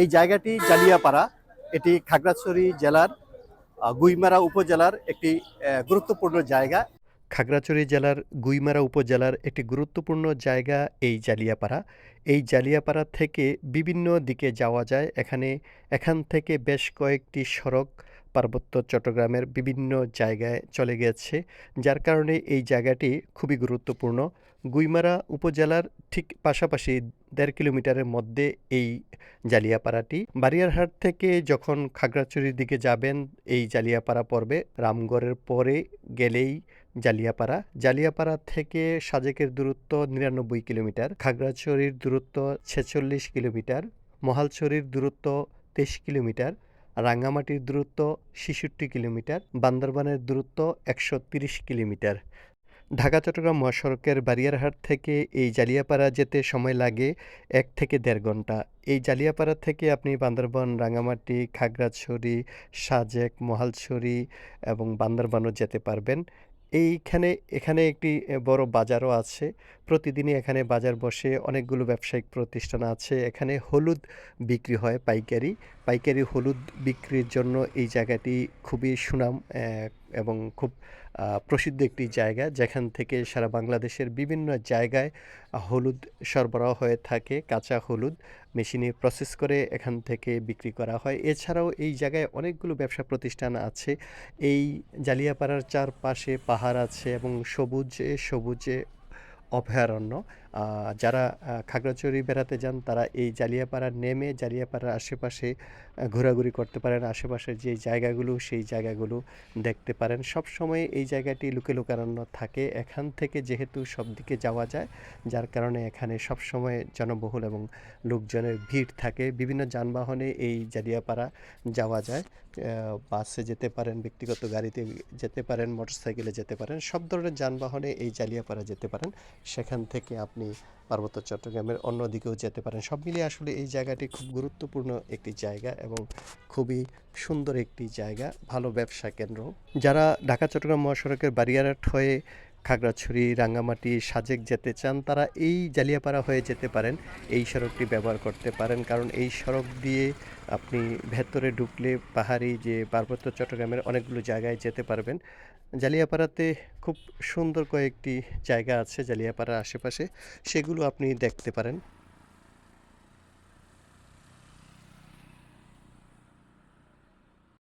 এই জায়গাটি জালিয়াপাড়া, এটি খাগড়াছড়ি জেলার গুইমারা উপজেলার একটি গুরুত্বপূর্ণ জায়গা। খাগড়াছড়ি জেলার, গুইমারা উপজেলার একটি গুরুত্বপূর্ণ জায়গা এই জালিয়াপাড়া। এই জালিয়াপাড়া থেকে বিভিন্ন দিকে যাওয়া যায়। এখানে, এখান থেকে বেশ কয়েকটি সড়ক পার্বত্য চট্টগ্রামের বিভিন্ন জায়গায় চলে গেছে, যার কারণে এই জায়গাটি খুবই গুরুত্বপূর্ণ। গুইমারা উপজেলার ঠিক পাশাপাশি দেড় কিলোমিটারের মধ্যে এই জালিয়াপাড়াটি। বারিয়ারহাট থেকে যখন খাগড়াছড়ির দিকে যাবেন, এই জালিয়াপাড়া পর্বে রামগড়ের পরে গেলেই জালিয়াপাড়া। জালিয়াপাড়া থেকে সাজেকের দূরত্ব নিরানব্বই কিলোমিটার, খাগড়াছড়ির দূরত্ব ছেচল্লিশ কিলোমিটার, মহালছড়ির দূরত্ব তেইশ কিলোমিটার, রাঙ্গামাটির দূরত্ব ছেষট্টি কিলোমিটার, বান্দরবানের দূরত্ব একশো তিরিশ কিলোমিটার। ঢাকা, চট্টগ্রাম মহাসড়কের বারিয়ারহাট থেকে এই জালিয়াপাড়া যেতে সময় লাগে এক থেকে দেড় ঘণ্টা। এই জালিয়াপাড়া থেকে আপনি বান্দরবান রাঙামাটি খাগড়াছড়ি, সাজেক, মহালছড়ি এবং বান্দরবানও যেতে পারবেন। এইখানে, এখানে একটি বড় বাজারও আছে। প্রতিদিনই এখানে বাজার বসে অনেকগুলো ব্যবসায়িক প্রতিষ্ঠান আছে। এখানে হলুদ বিক্রি হয় পাইকারি। পাইকারি হলুদ বিক্রির জন্য এই জায়গাটি খুবই সুনাম এবং খুব প্রসিদ্ধ একটি জায়গা, যেখান থেকে সারা বাংলাদেশের বিভিন্ন জায়গায় হলুদ সরবরাহ হয়ে থাকে, কাঁচা হলুদ মেশিনে প্রসেস করে এখান থেকে বিক্রি করা হয়। এছাড়াও এই জায়গায় অনেকগুলো ব্যবসা প্রতিষ্ঠান আছে। এই জালিয়াপাড়ার চারপাশে পাহাড় আছে এবং সবুজে সবুজে অভয়ারণ্য। যারা খাগড়াছড়ি বেড়াতে যান, তারা এই জালিয়াপাড়া নেমে জালিয়াপাড়ার আশেপাশে ঘোরাঘুরি করতে পারেন। আশেপাশের যে জায়গাগুলো, সেই জায়গাগুলো দেখতে পারেন। সব সময় এই জায়গাটি লুকে লুকারণ্য থাকে। এখান থেকে যেহেতু সব দিকে যাওয়া যায়, যার কারণে এখানে সব সময় জনবহুল এবং লোকজনের ভিড় থাকে। বিভিন্ন যানবাহনে এই জালিয়াপাড়া যাওয়া যায়। বাসে যেতে পারেন, ব্যক্তিগত গাড়িতে যেতে পারেন, মোটরসাইকেলে যেতে পারেন, সব ধরনের যানবাহনে এই জালিয়াপাড়া যেতে পারেন। সেখান থেকে আপনি পার্বত্য চট্টগ্রামের অন্য দিকেও যেতে পারেন। সব মিলিয়ে আসলে এই জায়গাটি খুব গুরুত্বপূর্ণ একটি জায়গা এবং খুবই সুন্দর একটি জায়গা, ভালো ব্যবসা কেন্দ্র। যারা ঢাকা চট্টগ্রাম মহাসড়কের বারিয়ারাট হয়ে খাগড়াছড়ি, রাঙ্গামাটি, সাজেক যেতে চান, তারা এই জালিয়াপাড়া হয়ে যেতে পারেন। এই সড়কটি ব্যবহার করতে পারেন, কারণ এই সড়ক দিয়ে আপনি ভেতরে ঢুকলে পাহাড়ি যে পার্বত্য চট্টগ্রামের অনেকগুলো জায়গায় যেতে পারবেন। জালিয়াপাড়াতে খুব সুন্দর কয়েকটি জায়গা আছে, জালিয়াপাড়ার আশেপাশে। সেগুলো আপনি দেখতে পারেন।